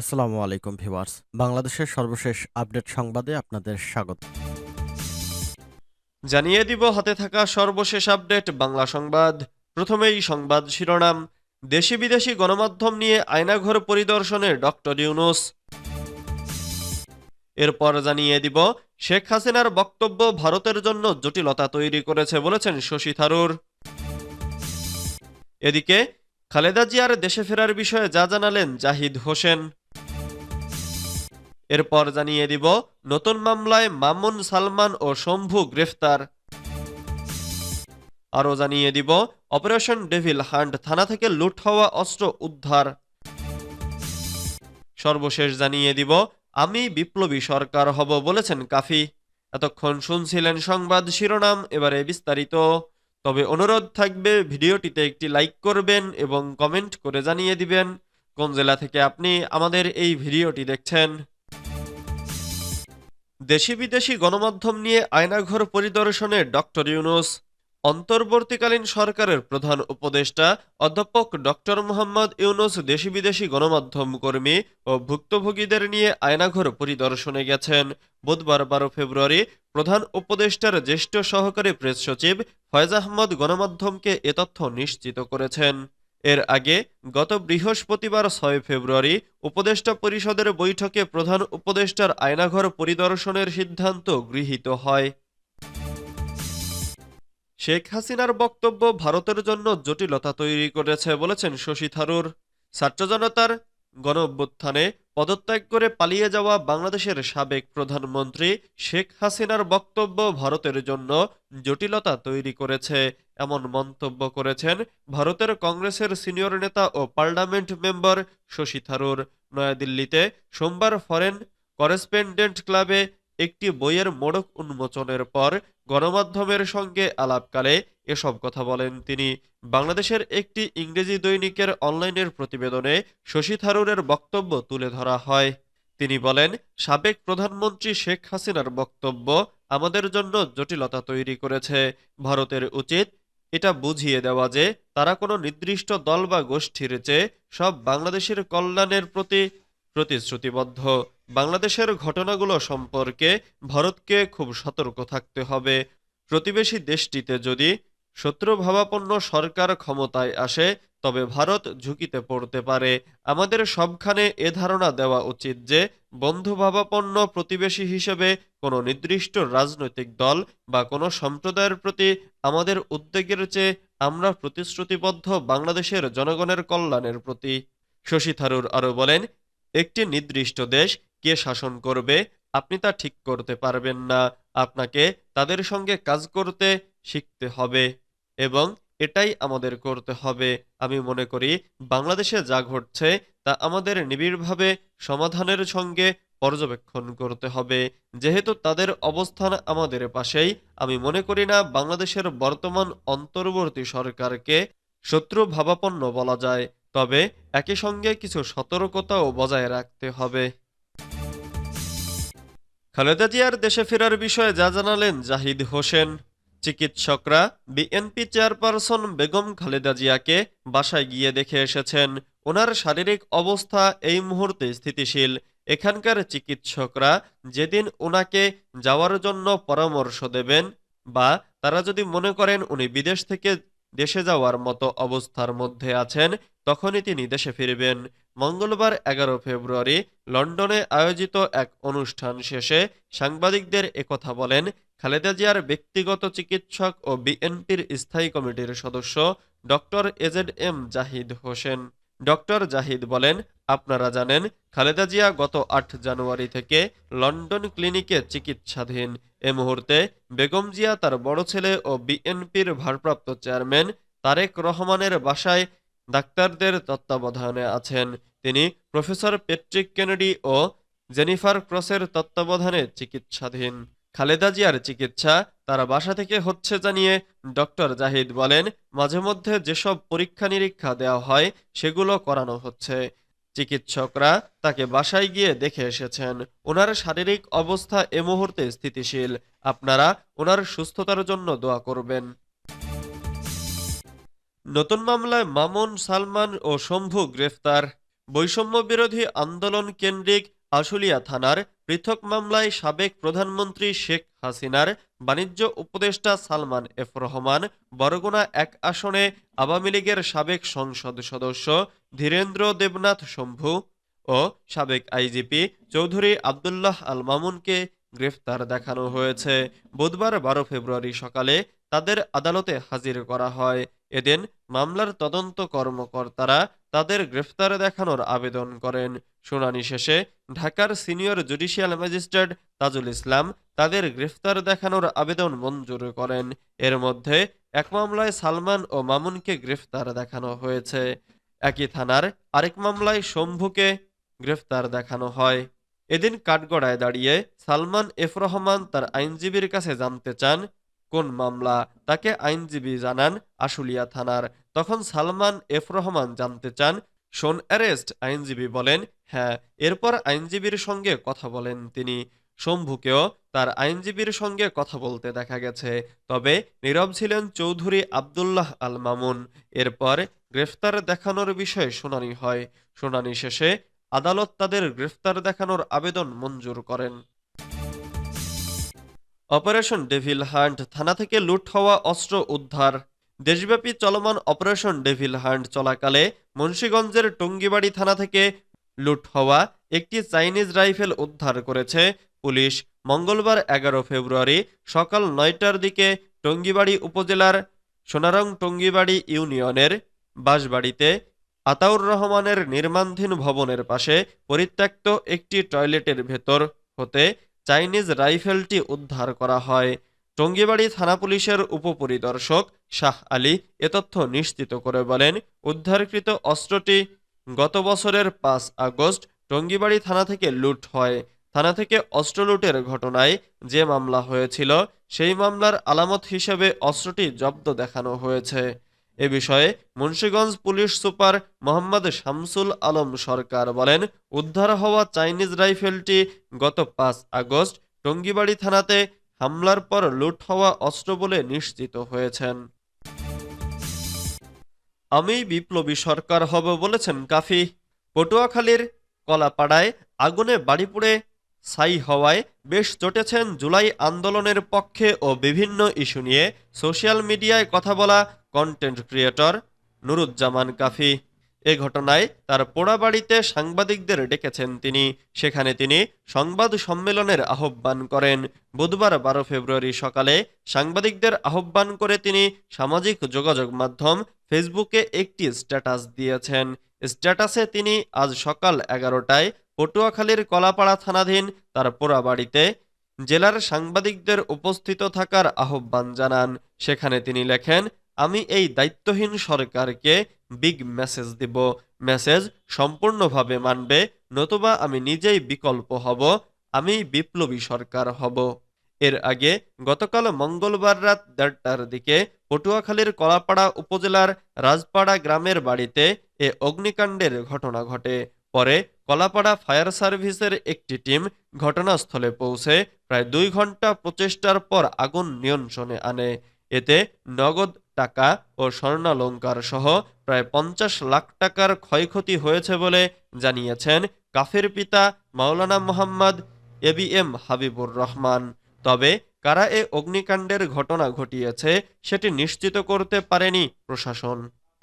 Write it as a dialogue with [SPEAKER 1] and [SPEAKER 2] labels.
[SPEAKER 1] আসসালামু আলাইকুম ভিউয়ার্স বাংলাদেশের সর্বশেষ আপডেট সংবাদে আপনাদের স্বাগত
[SPEAKER 2] জানিয়ে দিব হাতে থাকা সর্বশেষ আপডেট বাংলা সংবাদ প্রথমেই সংবাদ শিরোনাম দেশি বিদেশি গণমাধ্যম নিয়ে আয়নাঘর পরিদর্শনে ডক্টর ইউনুস এরপর জানিয়ে দিব শেখ হাসিনার বক্তব্য ভারতের জন্য জটিলতা তৈরি করেছে বলেছেন শশী থারুর এদিকে খালেদা জিয়ার দেশে ফেরার বিষয়ে যা জানালেন জাহিদ হোসেন এরপর জানিয়ে দিব নতুন মামলায় মামুন সালমান ও শম্ভু গ্রেফতার আরও জানিয়ে দিব অপারেশন ডেভিল হান্ট থানা থেকে লুট হওয়া অস্ত্র উদ্ধার সর্বশেষ জানিয়ে দিব আমি বিপ্লবী সরকার হব বলেছেন কাফি এতক্ষণ শুনছিলেন সংবাদ শিরোনাম এবারে বিস্তারিত তবে অনুরোধ থাকবে ভিডিওটিতে একটি লাইক করবেন এবং কমেন্ট করে জানিয়ে দিবেন কোন জেলা থেকে আপনি আমাদের এই ভিডিওটি দেখছেন দেশি বিদেশি গণমাধ্যম নিয়ে আয়নাঘর পরিদর্শনে ডক্টর ইউনুস অন্তর্বর্তীকালীন সরকারের প্রধান উপদেষ্টা অধ্যাপক ডক্টর মোহাম্মদ ইউনুস দেশি বিদেশি গণমাধ্যম কর্মী ও ভুক্তভোগীদের নিয়ে আয়নাঘর পরিদর্শনে গেছেন বুধবার বারো ফেব্রুয়ারি প্রধান উপদেষ্টার জ্যেষ্ঠ সহকারী প্রেস সচিব ফয়েজ আহমদ গণমাধ্যমকে এ তথ্য নিশ্চিত করেছেন এর আগে গত বৃহস্পতিবার ছয় ফেব্রুয়ারি উপদেষ্টা পরিষদের বৈঠকে প্রধান উপদেষ্টার আয়নাঘর পরিদর্শনের সিদ্ধান্ত গৃহীত হয় শেখ হাসিনার বক্তব্য ভারতের জন্য জটিলতা তৈরি করেছে বলেছেন শশী থারুর ছাত্রজনতার গণ পদত্যাগ করে পালিয়ে যাওয়া বাংলাদেশের সাবেক প্রধানমন্ত্রী শেখ হাসিনার বক্তব্য ভারতের জন্য জটিলতা তৈরি করেছে এমন মন্তব্য করেছেন ভারতের কংগ্রেসের সিনিয়র নেতা ও পার্লামেন্ট মেম্বার শশী থারুর নয়াদিল্লিতে সোমবার ফরেন করেসপেন্ডেন্ট ক্লাবে একটি বইয়ের মোড়ক উন্মোচনের পর গণমাধ্যমের সঙ্গে আলাপকালে এসব কথা বলেন তিনি বাংলাদেশের একটি ইংরেজি দৈনিকের অনলাইনের প্রতিবেদনে শশী থারুরের বক্তব্য তুলে ধরা হয় তিনি বলেন সাবেক প্রধানমন্ত্রী শেখ হাসিনার বক্তব্য আমাদের জন্য জটিলতা তৈরি করেছে ভারতের উচিত এটা বুঝিয়ে দেওয়া যে তারা কোনো নির্দিষ্ট দল বা গোষ্ঠীর চেয়ে সব বাংলাদেশের কল্যাণের প্রতি প্রতিশ্রুতিবদ্ধ বাংলাদেশের ঘটনাগুলো সম্পর্কে ভারতকে খুব সতর্ক থাকতে হবে প্রতিবেশী দেশটিতে যদি শত্রুভাবাপন্ন সরকার ক্ষমতায় আসে তবে ভারত ঝুঁকিতে পড়তে পারে আমাদের সবখানে এ ধারণা দেওয়া উচিত যে বন্ধুভাবাপন্ন প্রতিবেশী হিসেবে কোনো নির্দিষ্ট রাজনৈতিক দল বা কোনো সম্প্রদায়ের প্রতি আমাদের উদ্বেগের চেয়ে আমরা প্রতিশ্রুতিবদ্ধ বাংলাদেশের জনগণের কল্যাণের প্রতি শশী থারুর আরও বলেন একটি নির্দিষ্ট দেশ কে শাসন করবে আপনি তা ঠিক করতে পারবেন না আপনাকে তাদের সঙ্গে কাজ করতে শিখতে হবে এবং এটাই আমাদের করতে হবে আমি মনে করি বাংলাদেশে যা ঘটছে তা আমাদের নিবিড়ভাবে সমাধানের সঙ্গে পর্যবেক্ষণ করতে হবে যেহেতু তাদের অবস্থান আমাদের পাশেই আমি মনে করি না বাংলাদেশের বর্তমান অন্তর্বর্তী সরকারকে শত্রু ভাবাপন্ন বলা যায় তবে একই সঙ্গে কিছু সতর্কতাও বজায় রাখতে হবে খালেদা জিয়ার দেশে ফেরার বিষয়ে যা জানালেন জাহিদ হোসেন চিকিৎসকরা বিএনপি চেয়ারপারসন বেগম খালেদা জিয়াকে বাসায় গিয়ে দেখে এসেছেন ওনার শারীরিক অবস্থা এই মুহূর্তে স্থিতিশীল এখানকার চিকিৎসকরা যেদিন ওনাকে যাওয়ার জন্য পরামর্শ দেবেন বা তারা যদি মনে করেন উনি বিদেশ থেকে দেশে যাওয়ার মতো অবস্থার মধ্যে আছেন তখনই তিনি দেশে ফিরবেন মঙ্গলবার এগারো ফেব্রুয়ারি লন্ডনে আয়োজিত এক অনুষ্ঠান শেষে সাংবাদিকদের একথা বলেন খালেদা জিয়ার ব্যক্তিগত চিকিৎসক ও বিএনপির স্থায়ী কমিটির সদস্য doctor AZ M Zahid Hossain doctor Zahid বলেন আপনারা জানেন খালেদা জিয়া গত আট জানুয়ারি থেকে লন্ডন ক্লিনিকে চিকিৎসাধীন এ মুহূর্তে বেগম জিয়া তার বড় ছেলে ও বিএনপির ভারপ্রাপ্ত চেয়ারম্যান তারেক রহমানের বাসায় ডাক্তারদের তত্ত্বাবধানে আছেন তিনি প্রফেসর পেট্রিক কেনেডি ও জেনিফার ক্রসের তত্ত্বাবধানে চিকিৎসাধীন খালেদা জিয়ার চিকিৎসা তারা বাসা থেকে হচ্ছে জানিয়ে ডক্টর জাহিদ বলেন মাঝে মধ্যে যেসব পরীক্ষা নিরীক্ষা দেওয়া হয় সেগুলো করানো হচ্ছে চিকিৎসকরা তাকে বাসায় গিয়ে দেখে এসেছেন ওনার শারীরিক অবস্থা এ মুহূর্তে স্থিতিশীল আপনারা ওনার সুস্থতার জন্য দোয়া করবেন নতুন মামলায় মামুন সালমান ও শম্ভু গ্রেফতার বৈষম্য বিরোধী আন্দোলন কেন্দ্রিক আশুলিয়া থানার পৃথক মামলায় সাবেক প্রধানমন্ত্রী শেখ হাসিনার বাণিজ্য উপদেষ্টা সালমান এফ রহমান বরগুনা এক আসনে আওয়ামী লীগের সাবেক সংসদ সদস্য ধীরেন্দ্র দেবনাথ শম্ভু ও সাবেক আইজিপি চৌধুরী আবদুল্লাহ আল মামুনকে গ্রেফতার দেখানো হয়েছে বুধবার বারো ফেব্রুয়ারি সকালে তাদের আদালতে হাজির করা হয় এদিন মামলার তদন্ত কর্মকর্তারা তাদের গ্রেফতার দেখানোর আবেদন করেন শুনানি শেষে ঢাকার senior judicial magistrate Tajul Islam তাদের গ্রেফতার দেখানোর আবেদন মঞ্জুর করেন এর মধ্যে এক মামলায় সালমান ও মামুনকে গ্রেফতার দেখানো হয়েছে একই থানার আরেক মামলায় শম্ভুকে গ্রেফতার দেখানো হয় এদিন কাঠগড়ায় দাঁড়িয়ে সালমান এফ রহমান তার আইনজীবীর কাছে জানতে চান কোন মামলা তাকে আইনজীবী জানান আশুলিয়া থানার তখন সালমান এফ রহমান জানতে চান শোন অ্যারেস্ট আইনজীবী বলেন হ্যাঁ এরপর আইনজীবীর সঙ্গে কথা বলেন তিনি শম্ভুকেও তার আইনজীবীর সঙ্গে কথা বলতে দেখা গেছে তবে নীরব ছিলেন চৌধুরী আবদুল্লাহ আল মামুন এরপর গ্রেফতার দেখানোর বিষয়ে শুনানি হয় শুনানি শেষে আদালত তাদের গ্রেফতার দেখানোর আবেদন মঞ্জুর করেন অপারেশন ডেভিল হান্ট থানা থেকে লুট হওয়া অস্ত্র উদ্ধার দেশব্যাপী চলমান অপারেশন ডেভিল হান্ট চলাকালে মুন্সীগঞ্জের টঙ্গিবাড়ি থানা থেকে লুট হওয়া একটি চাইনিজ রাইফেল উদ্ধার করেছে পুলিশ মঙ্গলবার এগারো ফেব্রুয়ারি সকাল নয়টার দিকে টঙ্গিবাড়ি উপজেলার সোনারং টঙ্গিবাড়ি ইউনিয়নের বাসবাড়িতে আতাউর রহমানের নির্মাণধীন ভবনের পাশে পরিত্যক্ত একটি টয়লেটের ভেতর হতে চাইনিজ রাইফেলটি উদ্ধার করা হয় টঙ্গিবাড়ি থানা পুলিশের উপপরিদর্শক শাহ আলী এ তথ্য নিশ্চিত করে বলেন উদ্ধারকৃত অস্ত্রটি গত বছরের পাঁচ আগস্ট টঙ্গিবাড়ি থানা থেকে লুট হয় থানা থেকে অস্ত্র লুটের ঘটনায় যে মামলা হয়েছিল সেই মামলার আলামত হিসেবে অস্ত্রটি জব্দ দেখানো হয়েছে এ বিষয়ে মুন্সীগঞ্জ পুলিশ সুপার মোহাম্মদ শামসুল আলম সরকার বলেন উদ্ধার হওয়া চাইনিজ রাইফেলটি গত পাঁচ আগস্ট টঙ্গিবাড়ি থানাতে হামলার পর লুট হওয়া অস্ত্র বলে নিশ্চিত হয়েছেন আমি বিপ্লবী সরকার হব বলেছেন কাফি পটুয়াখালীর কলাপাড়ায় আগুনে বাড়ি পুড়ে ছাই হওয়ায় বেশ চটেছেন জুলাই আন্দোলনের পক্ষে ও বিভিন্ন ইস্যু নিয়ে সোশ্যাল মিডিয়ায় কথা বলা কন্টেন্ট ক্রিয়েটর নুরুজ্জামান কাফি এ ঘটনায় তার পোড়াবাড়িতে সাংবাদিকদের ডেকেছেন তিনি সেখানে তিনি সংবাদ সম্মেলনের আহ্বান করেন বুধবার বারো ফেব্রুয়ারি সকালে সাংবাদিকদের আহ্বান করে তিনি সামাজিক যোগাযোগ মাধ্যম ফেসবুকে একটি স্ট্যাটাস দিয়েছেন স্ট্যাটাসে তিনি আজ সকাল এগারোটায় পটুয়াখালীর কলাপাড়া থানাধীন তার পোড়াবাড়িতে জেলার সাংবাদিকদের উপস্থিত থাকার আহ্বান জানান সেখানে তিনি লেখেন আমি এই দায়িত্বহীন সরকারকে বিগ মেসেজ দিব মেসেজ সম্পূর্ণভাবে মানবে নতুবা আমি নিজেই বিকল্প হব আমি বিপ্লবী সরকার হব এর আগে গতকাল মঙ্গলবার রাত দেড়টার দিকে পটুয়াখালীর কলাপাড়া উপজেলার রাজপাড়া গ্রামের বাড়িতে এ অগ্নিকাণ্ডের ঘটনা ঘটে পরে কলাপাড়া ফায়ার সার্ভিসের একটি টিম ঘটনাস্থলে পৌঁছে প্রায় দুই ঘন্টা প্রচেষ্টার পর আগুন নিয়ন্ত্রণে আনে এতে নগদ টাকা ও স্বর্ণালঙ্কার সহ প্রায় পঞ্চাশ লাখ টাকার ক্ষয়ক্ষতি হয়েছে বলে জানিয়েছেন কাফের পিতা Maulana Mohammad A B M Habibur Rahman তবে কারা এ অগ্নিকাণ্ডের ঘটনা ঘটিয়েছে সেটি নিশ্চিত করতে পারেনি প্রশাসন